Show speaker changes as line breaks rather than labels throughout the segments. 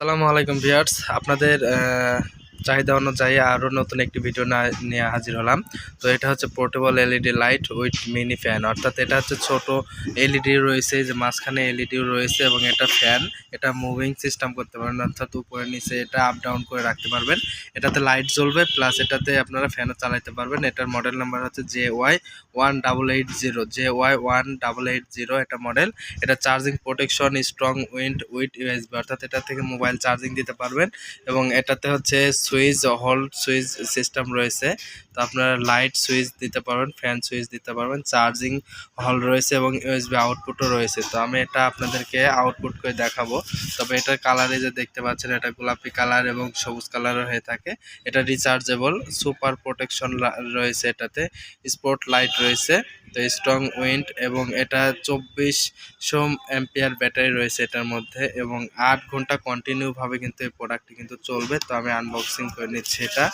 আসসালামু আলাইকুম ভিয়ার্স আপনাদের চাহিদা অনুযায়ী আরও নতুন একটি ভিডিও নিয়ে হাজির হলাম। তো এটা হচ্ছে portable LED light with mini fan অর্থাৎ এটা হচ্ছে ছোট এলইডি রয়েছে, যে মাঝখানে এলইডিও রয়েছে এবং এটা ফ্যান এটা মুভিং সিস্টেম করতে পারবেন, অর্থাৎ উপরে নিচে এটা আপ ডাউন করে রাখতে পারবেন। এটাতে লাইট জ্বলবে প্লাস এটাতে আপনারা ফ্যানও চালাতে পারবেন। এটার মডেল নাম্বার হচ্ছে J Y one double eight zero J Y one double eight zero এটা মডেল এটা charging protection strong wind with USB অর্থাৎ এটা থেকে মোবাইল চার্জিং দিতে পারবেন। এবং এটাতে হচ্ছে হোল্ড সুইচ সিস্টেম রয়েছে। তো আপনারা লাইট সুইচ দিতে পারবেন, ফ্যান সুইচ দিতে পারবেন, চার্জিং হল রয়েছে এবং ইউএসবি আউটপুটও রয়েছে। তো আমি এটা আপনাদেরকে আউটপুট করে দেখাবো। তবে এটার কালারে যে দেখতে পাচ্ছেন, এটা গোলাপি কালার এবং সবুজ কালারের হয়ে থাকে। এটা রিচার্জেবল সুপার প্রোটেকশন রয়েছে এটাতে। স্পট লাইট রয়েছে, তো স্ট্রং উইন্ড এবং এটা চব্বিশশো অ্যাম্পিয়ার ব্যাটারি রয়েছে এটার মধ্যে এবং আট ঘণ্টা কন্টিনিউভাবে কিন্তু এই প্রোডাক্টটি কিন্তু চলবে। তো আমি আনবক্সিং করে নিচ্ছি এটা।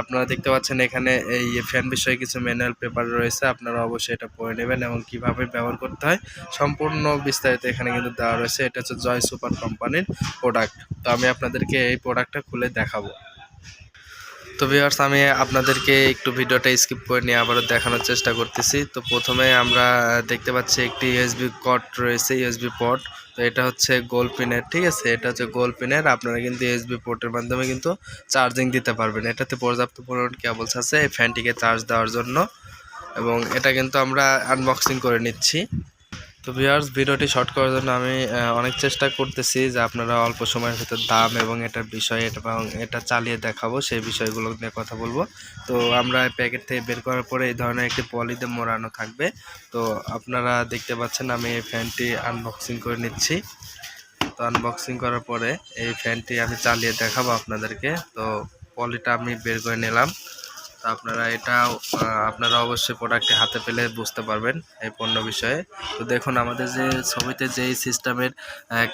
আপনারা দেখতে পাচ্ছেন এখানে এই ফ্যান বিষয়ে কিছু ম্যানুয়াল পেপার রয়েছে, আপনারা অবশ্যই এটা পড়ে নেবেন এবং কীভাবে ব্যবহার করতে হয় সম্পূর্ণ বিস্তারিত এখানে কিন্তু দেওয়া রয়েছে। এটা হচ্ছে জয় সুপার কোম্পানির প্রোডাক্ট তো আমি আপনাদেরকে এই প্রোডাক্টটা খুলে দেখাবো। তো ভিউয়ার্স আমি আপনাদেরকে একটু ভিডিওটা স্কিপ করে নিয়ে আবারও দেখানোর চেষ্টা করতেছি। তো প্রথমে আমরা দেখতে পাচ্ছি একটি ইউএসবি কট রয়েছে ইউএসবি পোর্ট তো এটা হচ্ছে গোল পিনের ঠিক আছে? এটা হচ্ছে গোল পিনের আপনারা কিন্তু ইউএসবি পোর্টের মাধ্যমে কিন্তু চার্জিং দিতে পারবেন। এটাতে পর্যাপ্ত পরিমাণ কেবলস আছে, এই ফ্যানটিকে চার্জ দেওয়ার জন্য। এবং এটা কিন্তু আমরা আনবক্সিং করে নিচ্ছি। তো ভিউয়ার্স ভিডিওটি শর্ট করার জন্য আমি অনেক চেষ্টা করতেছি যে আপনারা অল্প সময়ের ভিতর দাম এবং এটার বিষয় এবং এটা চালিয়ে দেখাবো, সেই বিষয়গুলো নিয়ে কথা বলব। তো আমরা প্যাকেট থেকে বের করার পরে এই ধরনের একটি পলিতে মোড়ানো থাকবে। তো আপনারা দেখতে পাচ্ছেন আমি এই ফ্যানটি আনবক্সিং করে নিচ্ছি। তো আনবক্সিং করার পরে এই ফ্যানটি আমি চালিয়ে দেখাবো আপনাদেরকে। তো পলিটা আমি বের করে নিলাম। তো আপনারা এটা আপনারা অবশ্যই প্রোডাক্টটি হাতে পেলে বুঝতে পারবেন এই পণ্য বিষয়ে। তো দেখুন, আমাদের যে ছবিতে যেই সিস্টেমের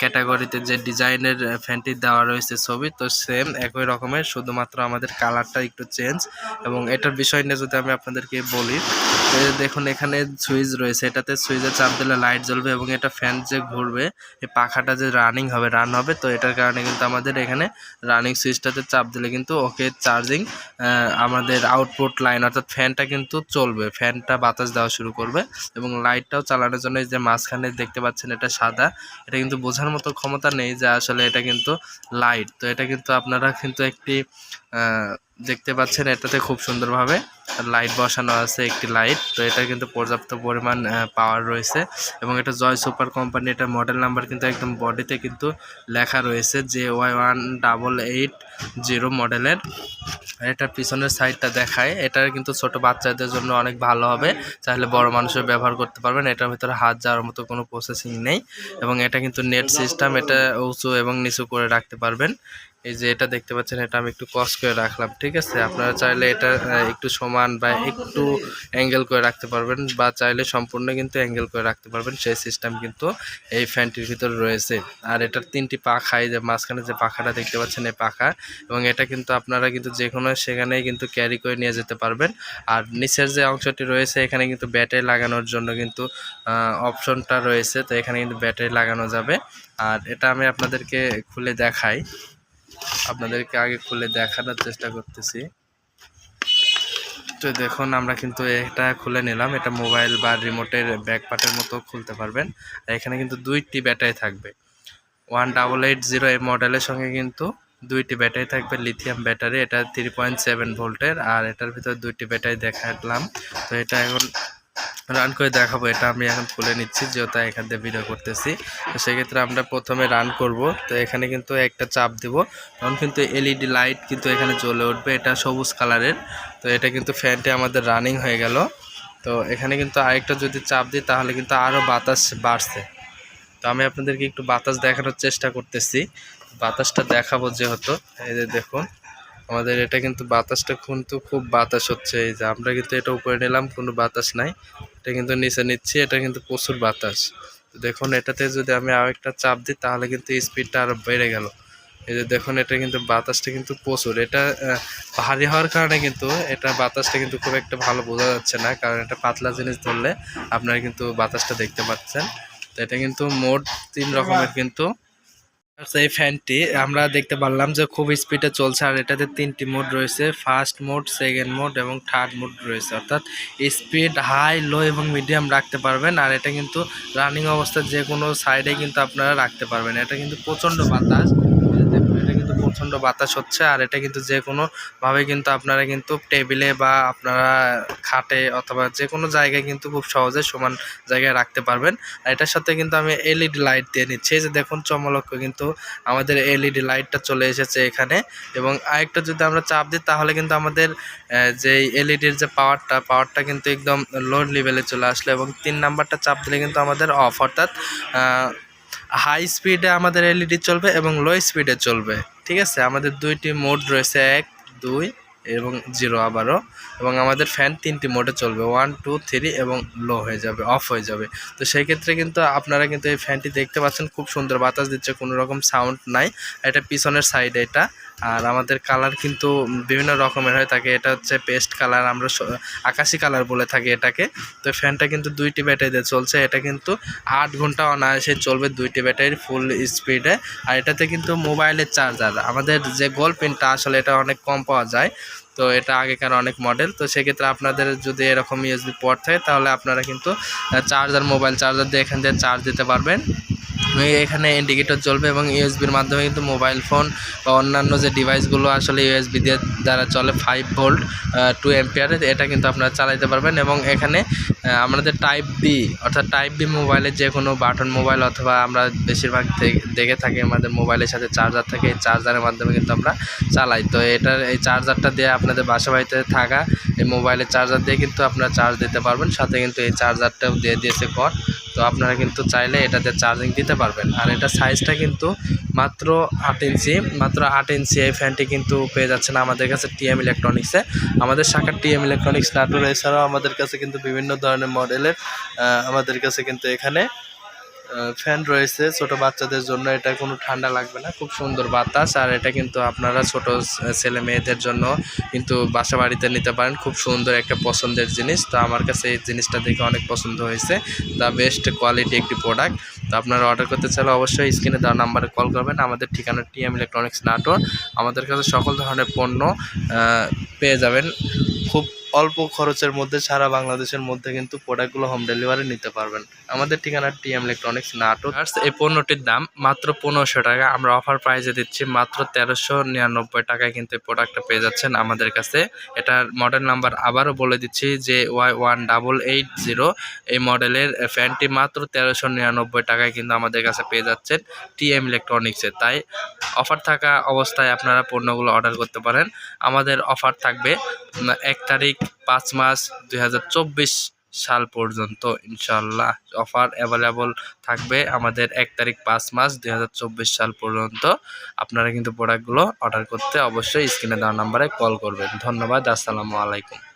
ক্যাটাগরিতে যে ডিজাইনের ফ্যানটি দেওয়া রয়েছে ছবি, তো সেম একই রকমের, শুধুমাত্র আমাদের কালারটা একটু চেঞ্জ এবং এটার বিষয় নিয়ে যদি আমি আপনাদেরকে বলি দেখুন, এখানে সুইচ রয়েছে। এটাতে সুইচে চাপ দিলে লাইট জ্বলবে এবং এটা ফ্যান যে ঘুরবে, এই পাখাটা যে রানিং হবে রান হবে, তো এটার কারণে কিন্তু আমাদের এখানে রানিং সুইচটাতে চাপ দিলে কিন্তু ওকে চার্জিং আমাদের আউটপুট লাইন অর্থাৎ ফ্যানটা কিন্তু চলবে। ফ্যানটা বাতাস দেওয়া শুরু করবে এবং লাইটটাও চালানোর জন্য যে মাঝখানে দেখতে পাচ্ছেন এটা সাদা। এটা কিন্তু বোঝার মতো ক্ষমতা নেই যে আসলে এটা কিন্তু লাইট তো এটা কিন্তু আপনারা কিন্তু একটি দেখতে পাচ্ছেন এটাতে খুব সুন্দরভাবে লাইট বসানো আছে, একটি লাইট। তো এটা কিন্তু পর্যাপ্ত পরিমাণ পাওয়ার রয়েছে এবং এটা জয় সুপার কোম্পানি, এটা মডেল নাম্বার কিন্তু একদম বডিতে কিন্তু লেখা রয়েছে যে Y one double eight zero মডেলের এটার পিছনের সাইডটা দেখায়। এটা কিন্তু ছোট বাচ্চাদের জন্য অনেক ভালো হবে। চাইলে বড় মানুষের ব্যবহার করতে পারবেন। এটার ভিতরে হাত যাওয়ার মতো কোনো প্রসেসিং নেই এবং এটা কিন্তু নেট সিস্টেম এটা উঁচু এবং নিচু করে রাখতে পারবেন। এই যে এটা দেখতে পাচ্ছেন, এটা আমি একটু কস করে রাখলাম, ঠিক আছে? আপনারা চাইলে এটা একটু সমান বা একটু অ্যাঙ্গেল করে রাখতে পারবেন বা চাইলে সম্পূর্ণ কিন্তু অ্যাঙ্গেল করে রাখতে পারবেন, সেই সিস্টেম কিন্তু এই ফ্যানটির ভিতরে রয়েছে। আর এটার তিনটি পাখা, এই যে মাঝখানে যে পাখাটা দেখতে পাচ্ছেন, এই পাখা, এবং এটা কিন্তু আপনারা কিন্তু যে কোনো সেখানেই কিন্তু ক্যারি করে নিয়ে যেতে পারবেন। আর নিচের যে অংশটি রয়েছে, এখানে কিন্তু ব্যাটারি লাগানোর জন্য কিন্তু অপশনটা রয়েছে, তো এখানে কিন্তু ব্যাটারি লাগানো যাবে। আর এটা আমি আপনাদেরকে খুলে দেখাই। আপনাদেরকে আগে খুলে দেখানোর চেষ্টা করতেছি। তো দেখুন, আমরা কিন্তু এটা খুলে নিলাম। এটা মোবাইল বা রিমোটের ব্যাক পার্টের মতো খুলতে পারবেন। আর এখানে কিন্তু দুইটি ব্যাটারি থাকবে। ওয়ান ডাবল এইট জিরো এই মডেলের সঙ্গে কিন্তু দুইটি ব্যাটারি থাকবে লিথিয়াম ব্যাটারি। এটা থ্রি পয়েন্ট সেভেন ভোল্টের, আর এটার ভিতরে দুইটি ব্যাটারি দেখালাম। তো এটা এখন রান করে দেখাবো, এটা আমি এখন খুলে নিচ্ছি, যেহেতু এখান থেকে ভিডিও করতেছি। তো সেক্ষেত্রে আমরা প্রথমে রান করব, তো এখানে কিন্তু একটা চাপ দিব, তখন কিন্তু এলইডি লাইট কিন্তু এখানে জ্বলে উঠবে, এটা সবুজ কালারের তো এটা কিন্তু ফ্যানটি আমাদের রানিং হয়ে গেল। তো এখানে কিন্তু আরেকটা যদি চাপ দিই, তাহলে কিন্তু আরও বাতাস বাড়ছে। তো আমি আপনাদেরকে একটু বাতাস দেখানোর চেষ্টা করতেছি। বাতাসটা দেখাবো যেহেতু, এই যে দেখুন। আমাদের এটা কিন্তু বাতাসটা কিন্তু খুব বাতাস হচ্ছে, এই যে আমরা কিন্তু এটা উপরে নিলাম, কোনো বাতাস নাই। এটা কিন্তু নিচে নিচ্ছি, এটা কিন্তু প্রচুর বাতাস। দেখুন, এটাতে যদি আমি আরও একটা চাপ দিই, তাহলে কিন্তু স্পিডটা আরও বেড়ে গেল। এই যে দেখুন, এটা কিন্তু বাতাসটা কিন্তু প্রচুর। এটা ভারী হওয়ার কারণে কিন্তু এটা বাতাসটা কিন্তু খুব একটা ভালো বোঝা যাচ্ছে না, কারণ এটা পাতলা জিনিস ধরলে আপনারা কিন্তু বাতাসটা দেখতে পাচ্ছেন। তো এটা কিন্তু মোট তিন রকমের কিন্তু এই ফ্যানটি আমরা দেখতে পারলাম যে খুব স্পিডে চলছে আর এটাতে তিনটি মোড রয়েছে ফার্স্ট মোড সেকেন্ড মোড এবং থার্ড মোড রয়েছে। অর্থাৎ স্পিড হাই লো এবং মিডিয়াম রাখতে পারবেন আর এটা কিন্তু রানিং অবস্থায় যে কোনো সাইডে কিন্তু আপনারা রাখতে পারবেন। এটা কিন্তু প্রচণ্ড বাতাস। প্রচণ্ড বাতাস হচ্ছে আর এটা কিন্তু যে কোনোভাবে কিন্তু আপনারা কিন্তু টেবিলে বা আপনারা খাটে অথবা যে কোনো জায়গায় কিন্তু খুব সহজে সমান জায়গায় রাখতে পারবেন। আর এটার সাথে কিন্তু আমি এলইডি লাইট দিয়ে নিচ্ছি। যে দেখুন চমলক্ষ কিন্তু আমাদের এলইডি লাইটটা চলে এসেছে এখানে। এবং আরেকটা যদি আমরা চাপ দিই, তাহলে কিন্তু আমাদের যে এলইডির যে পাওয়ারটা পাওয়ারটা কিন্তু একদম লো লেভেলে চলে আসলো এবং তিন নাম্বারটা চাপ দিলে কিন্তু আমাদের অফ, অর্থাৎ হাই স্পিডে আমাদের এলইডি চলবে এবং লো স্পিডে চলবে। ঠিক আছে? আমাদের দুইটি মোড রয়েছে, এক, দুই এবং জিরো আবারও। এবং আমাদের ফ্যান তিনটি মোডে চলবে ওয়ান টু থ্রি এবং লো হয়ে যাবে অফ হয়ে যাবে। তো সেই ক্ষেত্রে কিন্তু আপনারা কিন্তু এই ফ্যানটি দেখতে পাচ্ছেন, খুব সুন্দর বাতাস দিচ্ছে, কোনো রকম সাউন্ড নাই। এটা পিছনের সাইড এটা। আর আমাদের কালার কিন্তু বিভিন্ন রকমের হয়ে, থাকে। এটা হচ্ছে পেস্ট কালার আমরা আকাশি কালার বলে থাকি এটাকে। তো ফ্যানটা কিন্তু দুইটি ব্যাটারি দিয়ে চলছে। এটা কিন্তু আট ঘণ্টা অনায়াসে চলবে দুইটি ব্যাটারি ফুল স্পিডে আর এটাতে কিন্তু মোবাইলের চার্জার আমাদের যে গোল পেনটা আসলে এটা অনেক কম পাওয়া যায়। তো এটা আগেকার অনেক মডেল তো সেক্ষেত্রে আপনাদের যদি এরকম ইউএসবি পোর্ট থাকে, তাহলে আপনারা কিন্তু চার্জার মোবাইল চার্জার দিয়ে এখান থেকে চার্জ দিতে পারবেন। এখানে ইন্ডিকেটর জ্বলবে এবং ইউএসবির মাধ্যমে কিন্তু মোবাইল ফোন বা অন্যান্য যে ডিভাইসগুলো আসলে ইউএসবি দিয়ে দ্বারা চলে ফাইভ ভোল্ট টু এম্পিয়ারের এটা কিন্তু আপনারা চালাইতে পারবেন এবং এখানে আমাদের টাইপ বি অর্থাৎ টাইপ বি মোবাইলের যে কোনো বাটন মোবাইল অথবা আমরা বেশিরভাগ দেখে থাকি আমাদের মোবাইলের সাথে চার্জার থাকে, এই চার্জারের মাধ্যমে কিন্তু আমরা চালাই। তো এটার এই চার্জারটা দিয়ে আপনাদের বাসা বাড়িতে থাকা, এই মোবাইলের চার্জার দিয়ে কিন্তু আপনারা চার্জ দিতে পারবেন, সাথে কিন্তু এই চার্জারটাও দিয়ে দিয়েছে কট তো আপনারা কিন্তু চাইলে এটাতে চার্জিং দিতে পারবেন। আর এটা সাইজটা কিন্তু মাত্র আট ইঞ্চি, মাত্র আট ইঞ্চি এই ফ্যানটি কিন্তু পেয়ে যাচ্ছে না আমাদের কাছে টিএম ইলেকট্রনিক্সে আমাদের শাখার টিএম ইলেকট্রনিক্স নাটোর এছাড়াও আমাদের কাছে কিন্তু বিভিন্ন ধরনের মডেলের আমাদের কাছে কিন্তু এখানে ফ্যান রয়েছে ছোট বাচ্চাদের জন্য। এটা কোনো ঠান্ডা লাগবে না, খুব সুন্দর বাতাস। আর এটা কিন্তু আপনারা ছোট ছেলে মেয়েদের জন্য কিন্তু বাসা বাড়িতে নিতে পারেন। খুব সুন্দর একটা পছন্দের জিনিস। তো আমার কাছে এই জিনিসটা দেখে অনেক পছন্দ হয়েছে। দ্য বেস্ট কোয়ালিটি একটি প্রোডাক্ট তো আপনারা অর্ডার করতে চাইলে অবশ্যই স্ক্রিনে দেওয়া নাম্বারে কল করবেন। আমাদের ঠিকানা টিএম ইলেকট্রনিক্স নাটোর। আমাদের কাছে সকল ধরনের পণ্য পেয়ে যাবেন। খুব অল্প খরচের মধ্যে সারা বাংলাদেশের মধ্যে কিন্তু প্রোডাক্টগুলো হোম ডেলিভারি নিতে পারবেন। আমাদের ঠিকানা টিএম ইলেকট্রনিক্স আর এই পণ্যটির দাম মাত্র পনেরোশো টাকা। আমরা অফার প্রাইসে দিচ্ছি মাত্র তেরোশো নিরানব্বই টাকায় কিন্তু এই প্রোডাক্টটা পেয়ে যাচ্ছেন আমাদের কাছে। এটার মডেল নাম্বার আবারও বলে দিচ্ছি যে Y one double eight zero এই মডেলের ফ্যানটি মাত্র তেরোশো নিরানব্বই টাকায় কিন্তু আমাদের কাছে পেয়ে যাচ্ছেন টিএম ইলেকট্রনিক্সে তাই অফার থাকা অবস্থায় আপনারা পণ্যগুলো অর্ডার করতে পারেন। আমাদের অফার থাকবে এক তারিখ পাঁচ মাস দু হাজার চব্বিশ সাল পর্যন্ত ইনশাল্লাহ অফার অ্যাভেলেবল থাকবে আমাদের এক তারিখ পাঁচ মাস দুই হাজার চব্বিশ সাল পর্যন্ত। আপনারা কিন্তু প্রোডাক্টগুলো অর্ডার করতে অবশ্যই স্ক্রিনে দেওয়া নাম্বারে কল করবেন। ধন্যবাদ, আসসালামু আলাইকুম।